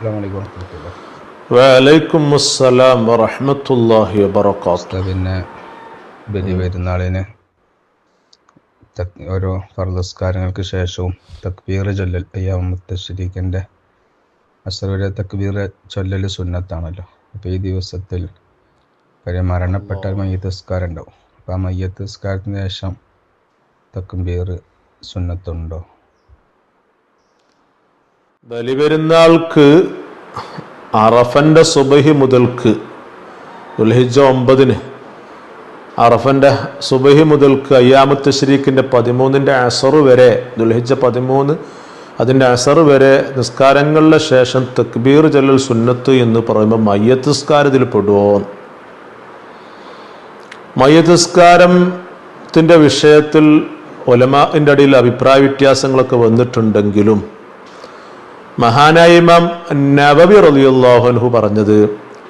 അസ്സാം വലൈക്കും വർഹമത്തുള്ള വലൈക്കും അസ്സലാം പിന്നെ ബലി പെരുന്നാളിന് ഓരോ ഫർദസ്കാരങ്ങൾക്ക് ശേഷവും തക്ബീർ ചൊല്ലൽ അയ്യാമത്തശ്രീഖിന്റെ അസറുടെ തക്ബീർ ചൊല്ലൽ സുന്നത്താണല്ലോ. അപ്പോൾ ഈ ദിവസത്തിൽ ഒരു മരണപ്പെട്ട മയ്യത്തസ്കാരം ഉണ്ടാവും അപ്പോൾ ആ മയ്യത്തസ്കാരത്തിന് ശേഷം തക്ബീർ സുന്നത്തുണ്ടോ? ബലിപെരുന്നാൾക്ക് അറഫന്റെ സുബഹി മുതൽക്ക് ദുൽഹിജ ഒമ്പതിന് അറഫന്റെ സുബഹി മുതൽക്ക് അയ്യാമത്ത് ശരീഖിന്റെ പതിമൂന്നിന്റെ അസറ് വരെ ദുൽഹിജ പതിമൂന്ന് അതിന്റെ അസറ് വരെ നിസ്കാരങ്ങളുടെ ശേഷം തക്ബീർ ജല്ലൽ സുന്നത്ത് എന്ന് പറയുമ്പോൾ മയ്യത്ത് നിസ്കാരത്തിൽ പെടുമോ മയ്യത്തിസ്കാരത്തിന്റെ വിഷയത്തിൽ ഒലമാന്റെ അടിയിൽ അഭിപ്രായ വ്യത്യാസങ്ങളൊക്കെ വന്നിട്ടുണ്ടെങ്കിലും മഹാനായ ഇമാം നബബി റലിയുല്ലാഹുൻഹു പറഞ്ഞത്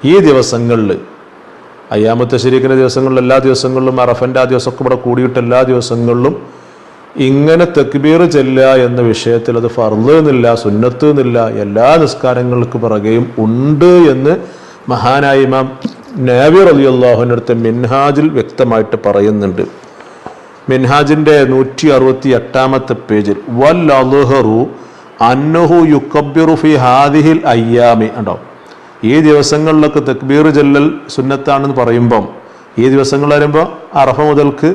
ഈ ദിവസങ്ങളിൽ അയ്യാമത്തെ ശരീക്കിന്റെ ദിവസങ്ങളിൽ എല്ലാ ദിവസങ്ങളിലും അറഫന്റെ ആ ദിവസമൊക്കെ ഇവിടെ കൂടിയിട്ട് എല്ലാ ദിവസങ്ങളിലും ഇങ്ങനെ തെക്ബീർ ചെല്ലുക എന്ന വിഷയത്തിൽ അത് ഫർദ് എന്നില്ല സുന്നത്ത് എന്നില്ല എല്ലാ നിസ്കാരങ്ങൾക്ക് പിറകെയും ഉണ്ട് എന്ന് മഹാനായ ഇമാം നാബി റലിയുല്ലാഹുവിന്റെ അടുത്ത് മിൻഹാജിൽ വ്യക്തമായിട്ട് പറയുന്നുണ്ട്. മിൻഹാജിന്റെ നൂറ്റി അറുപത്തി എട്ടാമത്തെ പേജിൽ വൽ അലുഹറു അന്നഹു യുക്കബിറു ഫി ഹാദിഹിൽ അയ്യാമി ഉണ്ടോ? ഈ ദിവസങ്ങളിലൊക്കെ തക്ബീർ ജല്ലൽ സുന്നത്താണെന്ന് പറയുമ്പം ഈ ദിവസങ്ങൾ വരുമ്പോൾ അറഫ മുതൽക്ക്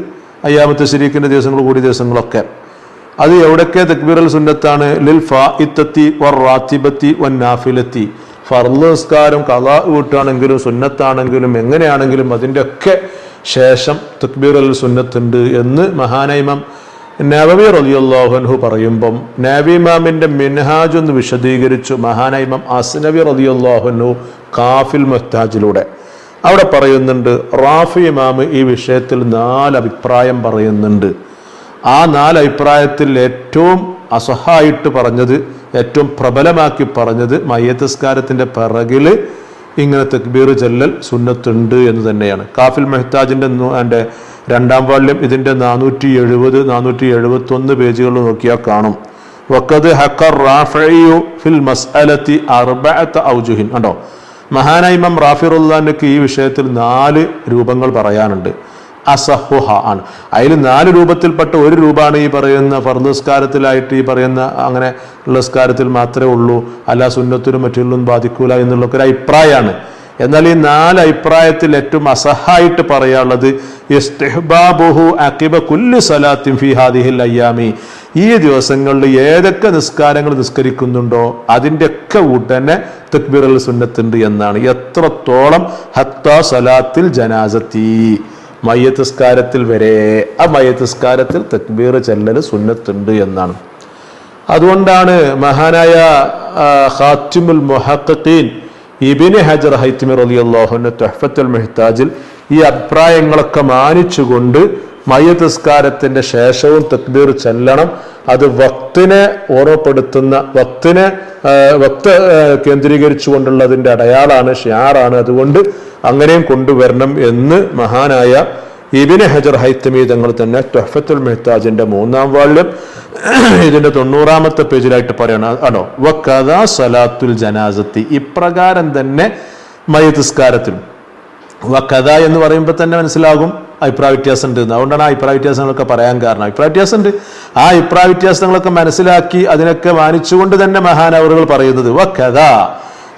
അയ്യാമത്ത് ശരീക്കിന്റെ ദിവസങ്ങൾ കൂടിയ ദിവസങ്ങളൊക്കെ. അത് എവിടൊക്കെ അൽ സുന്നത്താണ്? ലിൽ ഫാ ഇത്തത്തി വർ റാത്തിബത്തി വൻ നാഫിലത്തി. നിസ്കാരം കഥ വീട്ടാണെങ്കിലും സുന്നത്താണെങ്കിലും എങ്ങനെയാണെങ്കിലും അതിന്റെ ഒക്കെ ശേഷം തക്ബീർ അൽ സുന്നത്തുണ്ട് എന്ന് മഹാനൈമം നവവി റലിയുല്ലാഹുൻഹു പറയുമ്പം നബിമാമിന്റെ മിൻഹാജ് ഒന്ന് വിശദീകരിച്ചു മഹാനൈമം അസ്നബി റലിയുല്ലാഹുൻഹു കാഫിൽ മുഹ്താജിലൂടെ. അവിടെ പറയുന്നുണ്ട് റാഫി ഇമാമ് ഈ വിഷയത്തിൽ നാല് അഭിപ്രായം പറയുന്നുണ്ട്. ആ നാല് അഭിപ്രായത്തിൽ ഏറ്റവും അസഹായിട്ട് പറഞ്ഞത് ഏറ്റവും പ്രബലമാക്കി പറഞ്ഞത് മയ്യത്തസ്കാരത്തിന്റെ പിറകിൽ ഇങ്ങനെ തക്ബീർ ചെല്ലൽ സുന്നത്തുണ്ട് എന്ന് തന്നെയാണ്. കാഫിൽ മെഹ്താജിന്റെ എന്റെ രണ്ടാം വാല്യം ഇതിന്റെ നാനൂറ്റി എഴുപത് നാനൂറ്റി എഴുപത്തി ഒന്ന് പേജുകൾ നോക്കിയാൽ കാണും. വക്കത് ഹക്കർ റാഫിയു ഫിൽ മസ്അലത്തി അർബഅത്ത് ഔജുഹിൻ. കണ്ടോ? മഹാനായ ഇമാം റാഫിറുല്ലാനക്ക് ഈ വിഷയത്തിൽ നാല് രൂപങ്ങൾ പറയാനുണ്ട്. അസഹുഹ ആണ്. അതിൽ നാല് രൂപത്തിൽപ്പെട്ട ഒരു രൂപമാണ് ഈ പറയുന്ന ഫർദസ്കാരത്തിലായിട്ട് ഈ പറയുന്ന അങ്ങനെ ഉള്ള സ്കാരത്തിൽ മാത്രമേ ഉള്ളൂ. അല്ല സുന്നത്തിനും മറ്റുള്ളതും ബാധിക്കൂല എന്നുള്ളൊക്കെ ഒരു അഭിപ്രായമാണ്. എന്നാൽ ഈ നാല് അഭിപ്രായത്തിൽ ഏറ്റവും അസഹായിട്ട് പറയാനുള്ളത് ഇസ്തിഹ്ബാബുഹു സലാത്തിൻ ഫി ഹാദിഹിൽ അയ്യാമി. ഈ ദിവസങ്ങളിൽ ഏതൊക്കെ നിസ്കാരങ്ങൾ നിസ്കരിക്കുന്നുണ്ടോ അതിന്റെ ഒക്കെ കൂട്ടന്നെ തക്ബീർ സുന്നത്തുണ്ട് എന്നാണ്. എത്രത്തോളം ഹത്ത സലാത്തിൽ ജനാസത്തി. മയ്യത്തിസ്കാരത്തിൽ വരെ ആ മയ്യത്തിസ്കാരത്തിൽ തക്ബീർ ചെല്ലൽ സുന്നത്തുണ്ട് എന്നാണ്. അതുകൊണ്ടാണ് മഹാനായ ഹാറ്റിമുൽ മുഹഖീൻ ഇബിന് ഹജർ ഹൈത്തിമി റളിയല്ലാഹുവിന്റെ തൊഹഫത്തുൽ മെഹ്താജിൽ ഈ അഭിപ്രായങ്ങളൊക്കെ മാനിച്ചുകൊണ്ട് മയ്യത്തിസ്കാരത്തിന്റെ ശേഷവും തക്ബീർ ചെല്ലണം. അത് വക്തിനെ ഓർമ്മപ്പെടുത്തുന്ന വക്തിനെ വക്ത കേന്ദ്രീകരിച്ചുകൊണ്ടുള്ളതിന്റെ അടയാളാണ് ഷിയാറാണ്. അതുകൊണ്ട് അങ്ങനെയും കൊണ്ടുവരണം എന്ന് മഹാനായ ഇബിന് ഹജർ ഹൈത്തമി തങ്ങൾ തന്നെ തൊഹഫത്തുൽ മെഹ്താജിന്റെ മൂന്നാം വാളിലും ഇതിന്റെ തൊണ്ണൂറാമത്തെ പേജിലായിട്ട് പറയണം. ആണോ? കഥാ സലാത്തുൽ ജനാസത്തി. ഇപ്രകാരം തന്നെ മയതിസ്കാരത്തിലും വ കഥ എന്ന് പറയുമ്പോൾ തന്നെ മനസ്സിലാകും അഭിപ്രായ വ്യത്യാസം ഉണ്ട് അതുകൊണ്ടാണ് ആ അഭിപ്രായ വ്യത്യാസങ്ങളൊക്കെ പറയാൻ കാരണം. അഭിപ്രായ വ്യത്യാസം ഉണ്ട് ആ അഭിപ്രായ വ്യത്യാസങ്ങളൊക്കെ മനസ്സിലാക്കി അതിനൊക്കെ മാനിച്ചുകൊണ്ട് തന്നെ മഹാനവറുകൾ പറയുന്നത് വക്കഥ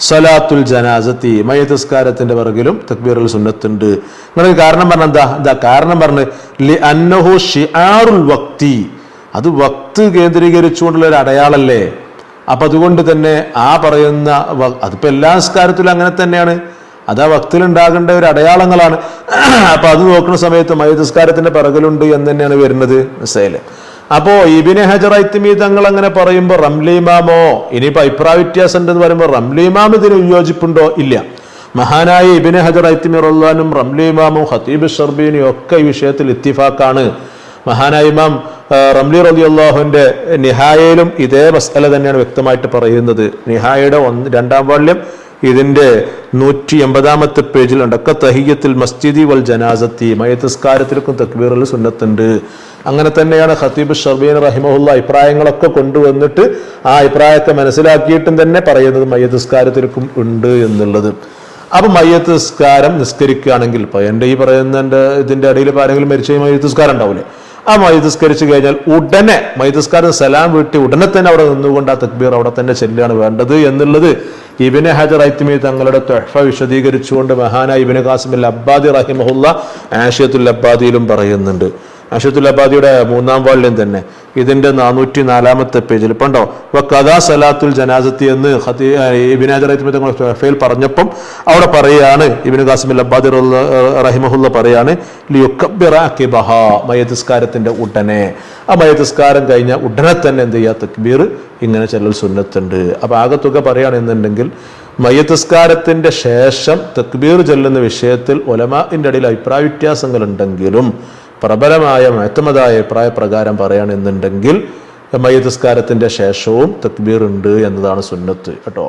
സലാത്തുൽ ജനാസത്തി മയത്തിസ്കാരത്തിന്റെ പിറകിലും തക്ബീറുൽ സുന്നത്തുണ്ട്. നിങ്ങൾക്ക് കാരണം പറഞ്ഞ എന്താ? എന്താ കാരണം പറഞ്ഞ്? ലി അന്നഹു ഷിആറുൽ വക്തി. അത് വക്ത് കേന്ദ്രീകരിച്ചുകൊണ്ടുള്ള ഒരു അടയാളല്ലേ? അപ്പൊ അതുകൊണ്ട് തന്നെ ആ പറയുന്ന അതിപ്പോ എല്ലാ സംസ്കാരത്തിലും അങ്ങനെ തന്നെയാണ്. അത് ആ വക്തിലുണ്ടാകേണ്ട ഒരു അടയാളങ്ങളാണ്. അപ്പൊ അത് നോക്കുന്ന സമയത്ത് മയത്തിസ്കാരത്തിന്റെ പിറകിലുണ്ട് എന്ന് തന്നെയാണ് വരുന്നത്. മനസ്സിലായില്ലേ? അപ്പോ ഇബിനെ ഹജർ ഐത്തിമി തങ്ങൾ അങ്ങനെ പറയുമ്പോൾ റംലിമാമോ ഇനിയിപ്പോ അഭിപ്രായ വ്യത്യാസം ഉണ്ടെന്ന് പറയുമ്പോൾ റംലിമാം ഇതിന് വിയോജിപ്പുണ്ടോ? ഇല്ല. മഹാനായ ഇബിനെ ഹജർ ഐത്തിമി റംലി ഇമാമും ഹത്തീബ് ഷർബീനും ഒക്കെ ഈ വിഷയത്തിൽ ഇത്തിഫാക്കാണ്. മഹാനായ ഇമാം റംലി റലി അള്ളാഹുവിന്റെ നിഹായയിലും ഇതേ വസ്തല തന്നെയാണ് വ്യക്തമായിട്ട് പറയുന്നത്. നിഹായയുടെ ഒന്ന് രണ്ടാം വാള്യം ഇതിന്റെ നൂറ്റി എൺപതാമത്തെ പേജിൽ ഒക്കെ തഹിയത്തിൽ മസ്ജിദി വൽ ജനാസത്തി മയത്തസ്കാരത്തിലേക്കും തക്ബീറിൽ സുന്നത്തുണ്ട്. അങ്ങനെ തന്നെയാണ് ഖത്തീബ് ഷർബീൻ റഹിമഹുല്ല അഭിപ്രായങ്ങളൊക്കെ കൊണ്ടുവന്നിട്ട് ആ അഭിപ്രായത്തെ മനസ്സിലാക്കിയിട്ടും തന്നെ പറയുന്നത് മയ്യത്തസ്കാരത്തിലേക്കും ഉണ്ട് എന്നുള്ളത്. അപ്പൊ മയ്യത്ത് നിസ്കാരം നിസ്കരിക്കുകയാണെങ്കിൽ ഇപ്പൊ എന്റെ ഈ പറയുന്ന എന്റെ ഇതിന്റെ ഇടയിൽ ഇപ്പൊ ആരെങ്കിലും മരിച്ച മയ്യത്ത് നിസ്കാരം ഉണ്ടാവില്ലേ ആ മൈതസ്കരിച്ച് കഴിഞ്ഞാൽ ഉടനെ മൈതസ്കാരം സലാം വീട്ടി ഉടനെ തന്നെ അവിടെ നിന്നുകൊണ്ട് ആ തക്ബീർ അവിടെ തന്നെ ചെല്ലുകയാണ് വേണ്ടത് എന്നുള്ളത് ഇബിന് ഹജർ ഐത്തിമി തങ്ങളുടെ തൊഹഫ വിശദീകരിച്ചുകൊണ്ട് മഹാനായ ഇബിന് കാസിമിൽ അബ്ബാദി റഹിമഹുല്ല ആഷിയത്തുൽ അബ്ബാദിയിലും പറയുന്നുണ്ട്. ആഷിയത്തുൽ അബ്ബാദിയുടെ മൂന്നാം വാള്യം തന്നെ. ഇതിന്റെ നാനൂറ്റി നാലാമത്തെ പേജിൽ പണ്ടോ ഇപ്പൊ കഥാ സലാത്തുൽ ജനാസത്തി എന്ന് ഖതീ- ഫെയിൽ പറഞ്ഞപ്പം അവിടെ പറയാണ് ഇബിന് ഖാസിമിൽ അബ്ബാദി റഹിമഹുല്ല പറയാണ് മയതിസ്കാരത്തിന്റെ ഉടനെ. ആ മയതിസ്കാരം കഴിഞ്ഞ ഉടനെ തന്നെ എന്ത് ചെയ്യുക? തക്ബീർ. ഇങ്ങനെ ചെല്ലൽ സുന്നത്തുണ്ട്. അപ്പൊ ആകത്തുക പറയുകയാണെന്നുണ്ടെങ്കിൽ മയതിസ്കാരത്തിന്റെ ശേഷം തക്ബീർ ചെല്ലുന്ന വിഷയത്തിൽ ഒലമാന്റെ ഇടയിൽ അഭിപ്രായ വ്യത്യാസങ്ങൾ ഉണ്ടെങ്കിലും പ്രബലമായ മഹത്തമതായ അഭിപ്രായ പ്രകാരം പറയുകയാണെന്നുണ്ടെങ്കിൽ മയ്യതസ്കാരത്തിന്റെ ശേഷവും തക്ബീർ ഉണ്ട് എന്നതാണ് സുന്നത്ത്. കേട്ടോ?